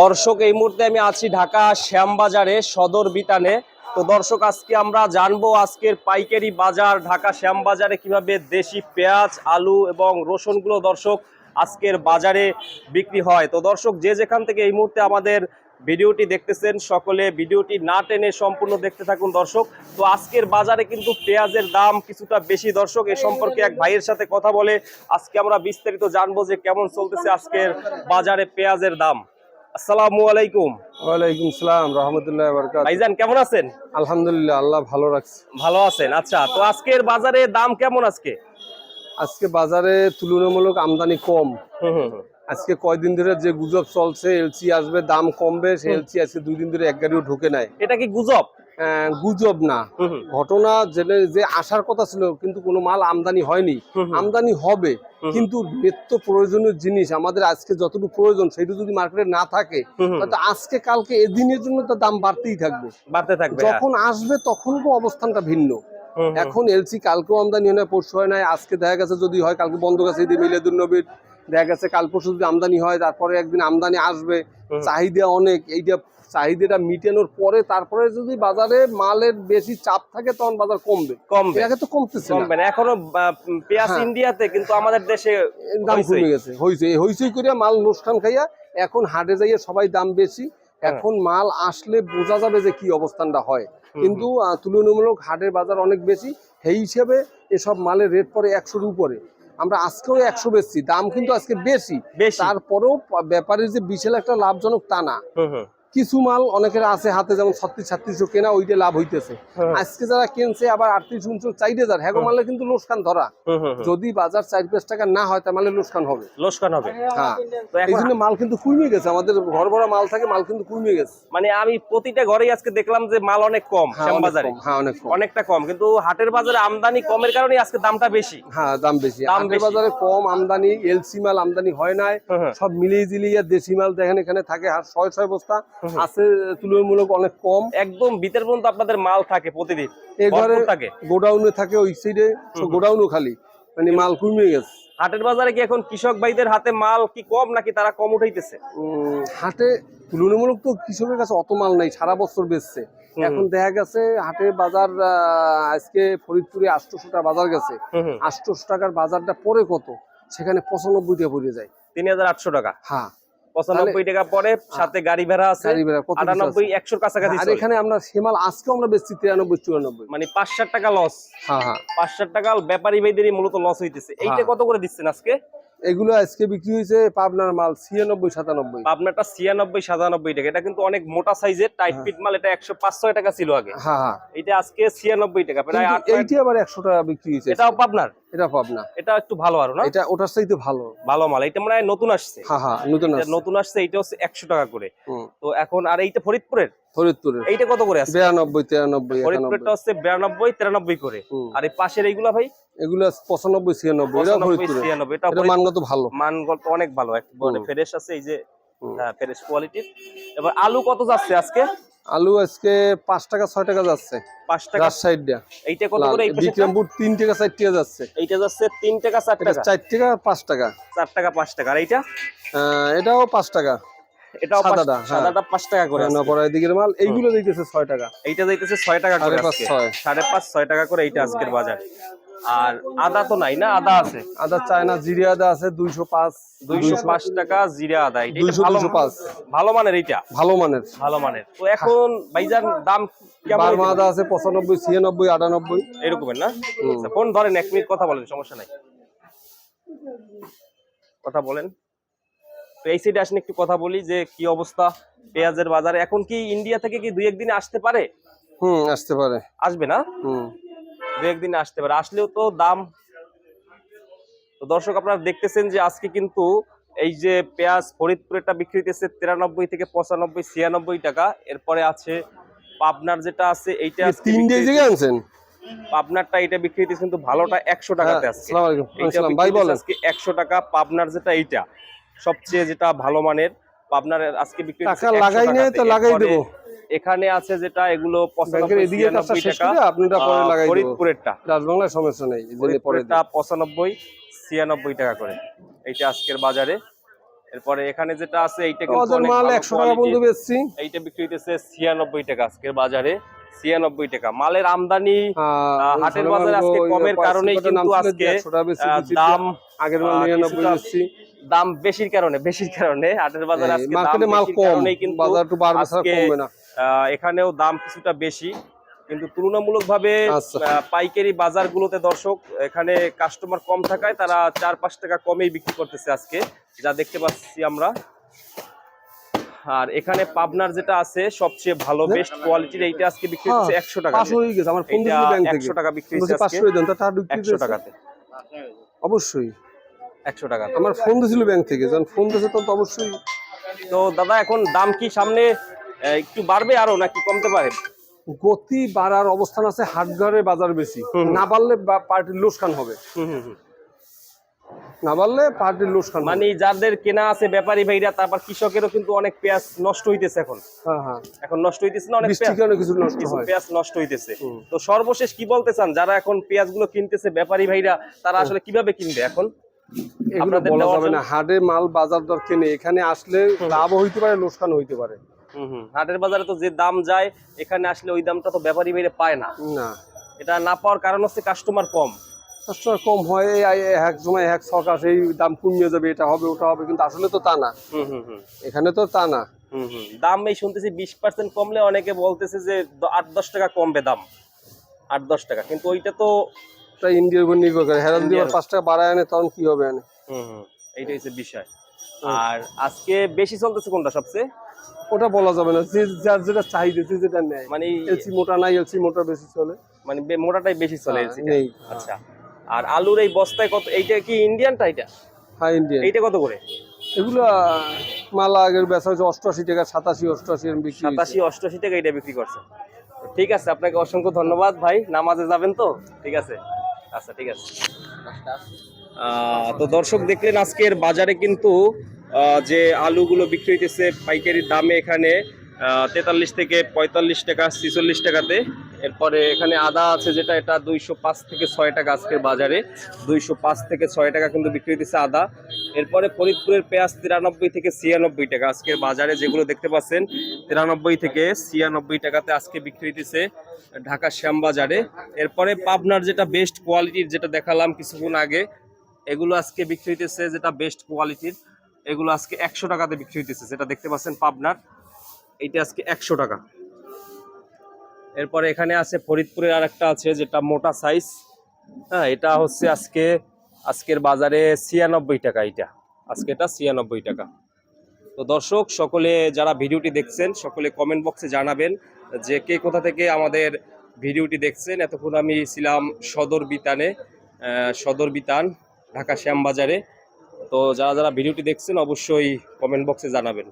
দর্শক, এই মুহূর্তে আমি আছি ঢাকা শ্যামবাজারে সদর বিতানে। তো দর্শক, আজকে আমরা জানব আজকের পাইকারি বাজার ঢাকা শ্যামবাজারে কীভাবে দেশি পেঁয়াজ, আলু এবং রসুনগুলো দর্শক আজকের বাজারে বিক্রি হয়। তো দর্শক, যে যেখান থেকে এই মুহূর্তে আমাদের ভিডিওটি দেখতেছেন সকলে ভিডিওটি না টেনে সম্পূর্ণ দেখতে থাকুন দর্শক। তো আজকের বাজারে কিন্তু পেঁয়াজের দাম কিছুটা বেশি দর্শক এ সম্পর্কে এক ভাইয়ের সাথে কথা বলে আজকে আমরা বিস্তারিত জানব যে কেমন চলতেছে আজকের বাজারে পেঁয়াজের দাম। আসসালামু আলাইকুম। ওয়ালাইকুম সালাম রহমতুল্লাহ বরকাত ভাইজান কেমন আছেন? আলহামদুলিল্লাহ আল্লাহ ভালো রাখছে। ভালো আছেন আচ্ছা তো আজকের বাজারে দাম কেমন আজকে? আজকে বাজারে তুলনামূলক আমদানি কম। হুম হুম হুম। আজকে কয়দিন ধরে যে গুজব চলছে এলসি আসবে দাম কমবে সে এলসি আজকে দুই দিন ধরে এক গাড়িও ঢুকে নাই এটা কি গুজব গুজব না। ঘটনা জেনে যে আসার কথা ছিল কিন্তু কোনো মাল আমদানি হয়নি। আমদানি হবে কিন্তু নিত্য প্রয়োজনীয় জিনিস আমাদের আজকে যতটুকু প্রয়োজন সেটা যদি মার্কেটে না থাকে। তাহলে আজকে কালকে এদিনের জন্য তো দাম বাড়তেই থাকবে বাড়তে থাকবে হ্যাঁ। যখন আসবে তখন তো অবস্থানটা ভিন্ন। এখন এলসি কালকেও আমদানি হয় না পরশু হয় নাই আজকে দেখা গেছে যদি হয় কালকে বন্ধ গেছে ঈদে মিলাদুল নবীর দেখা গেছে কাল পরশু যদি আমদানি হয় তারপরে একদিন আমদানি আসবে। চাহিদা অনেক এইটা চাহিদাটা মিটানোর পরে তারপরে যদি বাজারে মালের বেশি চাপ থাকে তখন বাজার কমবে। কমবে। আগে তো কমতেছে না। কমবে না। এখনও পেঁয়াজ হ্যাঁ। ইন্ডিয়াতে কিন্তু আমাদের দেশে দাম কমে গেছে হইছে। হইচই করিয়া মাল অনুষ্ঠান খাইয়া এখন হাটে যাইয়া সবাই দাম বেশি। হ্যাঁ। এখন মাল আসলে বোঝা যাবে যে কি অবস্থানটা হয়। কিন্তু তুলনামূলক হাটের বাজার অনেক বেশি। সেই হিসেবে এসব মালের রেট পরে একশোর উপরে। আমরা আজকেও একশো বেচছি দাম কিন্তু আজকে বেশি। তারপরেও ব্যাপারে যে বিশাল একটা লাভজনক তা না। কিছু মাল অনেকের আছে হাতে যেমন ছত্রিশ ছাত্রিশশো কেনা ওইটা লাভ হইতেছে। আজকে যারা কিনছে আবার আটত্রিশ উনত্রিশ চার হাজার হ্যাগো মালে কিন্তু লোসকান ধরা। হুম। যদি বাজার চার পাঁচ টাকা না হয় তার মালে লোসকান হবে। লোসকান হবে। হ্যাঁ। এই জন্য মাল কিন্তু কুইমে গেছে। আমাদের ঘর ভরা মাল থাকে মাল কিন্তু কুইমে গেছে। মানে আমি প্রতিটা ঘরেই আজকে দেখলাম যে মাল অনেক কম হ্যাঁ অনেক শ্যামবাজারে হ্যাঁ অনেক কম। অনেকটা কম কিন্তু হাটের বাজারে আমদানি কমের কারণে আজকে দামটা বেশি। হ্যাঁ দাম বেশি। হাটের বাজারে কম আমদানি এলসি মাল আমদানি হয় নাই। সব মিলিয়ে জিলিয়ে দেশি মাল দেখেন এখানে থাকে আর ছয় ছয় বস্তা। আছে তুলনামূলক অনেক কম। একদম ভিতর পর্যন্ত আপনাদের মাল থাকে প্রতিদিন। ঘরে থাকে। গোডাউনে থাকে ওই সাইডে গোডাউনও খালি। মানে মাল কমে গেছে। হাটের বাজারে কি এখন কৃষক ভাইদের হাতে মাল কি কম নাকি তারা কম উঠাইতেছে? হাটে তুলনামূলক তো কৃষকের কাছে অত মাল নাই সারা বছর বেচছে। এখন দেখা গেছে হাটে বাজার আজকে ফরিদপুরে আটশোশো টাকা বাজার গেছে। আটশোশো টাকার বাজারটা পরে কত? সেখানে পঁচানব্বই টাকা পড়ে যায়। তিন হাজার আটশো টাকা। হ্যাঁ। পঁচানব্বই টাকা পরে সাথে গাড়ি ভাড়া আছে। আটানব্বই একশোর কাছাকাছি আর এখানে আমরা সেমাল আজকেও আমরা বেচছি তিরানব্বই চুরানব্বই। মানে পাঁচ ষাট টাকা লস হ্যাঁ হ্যাঁ। পাঁচ ষাট টাকা ব্যাপারী ভাইদেরই মূলত লস হইতেছে। এইটা হ্যাঁ। কত করে দিচ্ছেন আজকে? এগুলো আজকে বিক্রি হয়েছে পাবনার মাল ছিয়ানব্বই সাতানব্বই। আপনারটা ছিয়ানব্বই সাতানব্বই টাকা। এটা কিন্তু অনেক মোটা সাইজের টাইট ফিট মাল। এটা একশো পাঁচ টাকা ছিল আগে। হ্যাঁ হ্যাঁ। এটা আজকে ছিয়ানব্বই টাকা। প্রায় এইটি আবার একশো টাকা বিক্রি হয়েছে এটাও পাবনার? এটা পাবনা এটা একটু ভালো আরও না? এটা ওটার চাইতে ভালো। ভালো মাল এটা মনে হয় নতুন আসছে। হ্যাঁ হ্যাঁ নতুন এটা আছে। নতুন আসছে এইটা হচ্ছে একশো টাকা করে। তো এখন আর এইটা ফরিদপুরের? ফরিদপুরের। এইটা কত করে আছে? বিরানব্বই তিরানব্বই একানব্বই। ফরিদপুরটা হচ্ছে বিরানব্বই তিরানব্বই করে। আর এই পাশের এইগুলা ভাই? এগুলো পঁচানব্বই ছিয়ানব্বই এটাও পঁচানব্বই ফরিদপুরের। ছিয়ানব্বই এটা এটা মানগত ভালো। মানগত অনেক ভালো একবারে ফ্রেশ আছে এই যে। ফ্রেশ কোয়ালিটির এবার আলু কত যাচ্ছে আজকে? আলু আজকে পাঁচ টাকা ছয় টাকা যাচ্ছে। পাঁচ টাকা। এইটা কত করে বিক্রমপুর তিন টাকা চার টাকা যাচ্ছে। এইটা যাচ্ছে তিন টাকা চার টাকা। চার টাকা পাঁচ টাকা। চার টাকা পাঁচ টাকা। আর এইটা? আহ, এটাও পাঁচ টাকা। এটাও পাঁচ- সাদাটা, হ্যাঁ। সাদাটা পাঁচ টাকা করে দিকের মাল এইগুলো দিতেছে ছয় টাকা। এইটা ছয় টাকা করে। সাড়ে পাঁচ ছয় টাকা করে এইটা আজকের বাজার। আর আদা তো নাই না? আদা আছে। আদা চায়না জিরে আদা আছে দুইশো পাঁচ। দুইশো পাঁচ টাকা জিরা আদা। দুইশো পাঁচ। ভালো মানের এইটা? ভালো মানের। ভালো মানের। তো এখন ভাইজান দাম বার্মা আদা আছে পঁচানব্বই ছিয়ানব্বই আটানব্বই। এরকমের না? হুম। আচ্ছা, ফোন ধরেন এক মিনিট কথা বলেন সমস্যা নাই। কথা বলেন। তো এই সাইডে আসেন একটু কথা বলি যে কি অবস্থা পেঁয়াজের বাজারে। এখন কি ইন্ডিয়া থেকে কি দুই একদিনে আসতে পারে? হুম আসতে পারে। আসবে না? হুম। দু একদিনে আসতে পারে। আসলেও তো দাম তো দর্শক আপনারা দেখতেছেন যে আজকে কিন্তু এই যে পেঁয়াজ ফরিদপুরেরটা বিক্রি তিরানব্বই থেকে পঁচানব্বই ছিয়ানব্বই টাকা। এরপরে আছে পাবনার যেটা আছে এইটা তিন আনছেন? পাবনারটা এটা বিক্রি হইতেছে কিন্তু ভালোটা একশো টাকাতে আছে। আজকে একশো টাকা পাবনার যেটা এইটা। সবচেয়ে যেটা ভালো মানের পাবনার আজকে বিক্রি টাকা লাগাই তো লাগাই দেবো। এখানে আছে যেটা এগুলো পঁচানব্বই এদিকে ছিয়ানব্বই টাকা। করে পরে লাগাই ফরিদপুরেরটা। রাজবাংলায় সমস্যা নেই এই জন্য পরে ফরিদপুরেরটা পঁচানব্বই ছিয়ানব্বই টাকা করে। এইটা আজকের বাজারে। এরপরে এখানে যেটা আছে এইটা মাল টাকা বন্ধু বেচছি। এইটা বিক্রি হইতেছে ছিয়ানব্বই টাকা আজকের বাজারে। ছিয়ানব্বই টাকা। মালের আমদানি হাটের বাজারে আজকে কমের পাঁচ কারণেই কিন্তু আজকে। দাম আগের মাল বেচছি। দাম বেশির কারণে বেশির কারণে হাটের বাজারে আজকে দাম মাল কম কিন্তু বাজার একটু বাড়বে কমবে না। এখানেও দাম কিছুটা বেশি কিন্তু তুলনামূলকভাবে আচ্ছা। পাইকারি বাজারগুলোতে দর্শক এখানে কাস্টমার কম থাকায় তারা চার পাঁচ টাকা কমেই বিক্রি করতেছে আজকে যা দেখতে পাচ্ছি আমরা। আর এখানে পাবনার যেটা আছে সবচেয়ে ভালো বেস্ট কোয়ালিটির এইটা আজকে বিক্রি হচ্ছে হ্যাঁ, একশো টাকা। হয়ে একশো টাকা বিক্রি হচ্ছে হয়ে একশো টাকাতে। অবশ্যই। একশো টাকা। আমার ফোন দিয়েছিল ব্যাংক থেকে যখন ফোন দিয়েছে তখন তো অবশ্যই। তো দাদা এখন দাম কি সামনে একটু বাড়বে আরও নাকি কমতে পারে? গতি বাড়ার অবস্থান আছে হাটঘরে বাজার বেশি। না বাড়লে পার্টির লোকসান হবে। না বাড়লে পার্টির লোকসান মানে যাদের কেনা আছে ব্যাপারী ভাইরা তারপর কৃষকেরও কিন্তু অনেক পেঁয়াজ নষ্ট হইতেছে এখন। হ্যাঁ হ্যাঁ। এখন নষ্ট হইতেছে না অনেক কিছু পেঁয়াজ নষ্ট হইতেছে। তো সর্বশেষ কি বলতে চান? যারা এখন পেঁয়াজগুলো কিনতেছে ব্যাপারী ভাইরা তারা আসলে কীভাবে কিনবে এখন? এগুলো বলা যাবে না। হাটে মাল বাজার দর কিনে এখানে আসলে লাভ হইতে পারে লোকসান হইতে পারে। হাটের বাজারে তো যে দাম যায় এখানে আসলে ওই দামটা তো ব্যাপারী ভাইরা পায় না। না। এটা না পাওয়ার কারণ হচ্ছে কাস্টমার কম। কাস্টমার কম হয় এক সময় এক আসে এই দাম কমিয়ে যাবে এটা হবে ওটা হবে কিন্তু আসলে তো তা না। এখানে তো তা না। দাম এই শুনতেছি বিশ পার্সেন্ট কমলে অনেকে বলতেছে যে আট দশ টাকা কমবে দাম। আট দশ টাকা কিন্তু ওইটা তো ইন্ডিয়ার উপর নির্ভর করে হেরাল দিয়ে পাঁচ টাকা বাড়ায় আনে তখন কি হবে আনে? এইটাই হচ্ছে বিষয়। আর আজকে বেশি চলতেছে কোনটা সবচেয়ে? ওটা বলা যাবে না। যে যার যেটা চাহিদা যে যেটা নেয়। মানে এলসি মোটা নাই এলসি মোটা বেশি চলে। মানে মোটাটাই বেশি চলে হ্যাঁ। নেই। আচ্ছা। আর আলুর এই বস্তায় কত এইটা কি ইন্ডিয়ানটা এটা? হ্যাঁ ইন্ডিয়ান এইটা কত করে? এগুলো মালা আগের বেচা হচ্ছে অষ্টআশি টাকা সাতাশি অষ্টআশি বিক্রি হয়েছে। সাতাশি অষ্টআশি টাকা এটা বিক্রি করছে। ঠিক আছে আপনাকে অসংখ্য ধন্যবাদ ভাই। নামাজে যাবেন তো? ঠিক আছে। আচ্ছা ঠিক আছে। তো দর্শক দেখলেন আজকের বাজারে কিন্তু যে আলুগুলো বিক্রি হইতেছে পাইকারি দামে এখানে তেতাল্লিশ থেকে পঁয়তাল্লিশ টাকা, ছিচল্লিশ টাকাতে। এরপরে এখানে আদা আছে যেটা, এটা দুইশো পাঁচ থেকে ছয় টাকা আজকের বাজারে। দুইশো পাঁচ থেকে ছয় টাকা কিন্তু বিক্রি হইতেছে আদা। এরপরে ফরিদপুরের পেঁয়াজ তিরানব্বই থেকে ছিয়ানব্বই টাকা আজকের বাজারে, যেগুলো দেখতে পাচ্ছেন, তিরানব্বই থেকে ছিয়ানব্বই টাকাতে আজকে বিক্রি হইতেছে ঢাকা শ্যামবাজারে এরপরে পাবনার যেটা বেস্ট কোয়ালিটির যেটা দেখালাম কিছুক্ষণ আগে এগুলো আজকে বিক্রি হইতেছে যেটা বেস্ট কোয়ালিটির এগুলো আজকে একশো টাকাতে বিক্রি হইতেছে, যেটা দেখতে পাচ্ছেন পাবনার। এইটা আজকে একশো টাকা। এরপরে এখানে আছে ফরিদপুরের আর একটা আছে যেটা মোটা সাইজ হ্যাঁ এটা হচ্ছে আজকে, আজকের বাজারে ছিয়ানব্বই টাকা এটা আজকে এটা ছিয়ানব্বই টাকা। তো দর্শক, সকলে যারা ভিডিওটি দেখছেন, সকলে কমেন্ট বক্সে জানাবেন যে কে কোথা থেকে আমাদের ভিডিওটি দেখছেন। এতক্ষণ আমি ছিলাম সদর বিতানে সদর বিতান। ঢাকা শ্যামবাজারে। তো যারা যারা ভিডিওটি দেখছেন অবশ্যই কমেন্ট বক্সে জানাবেন।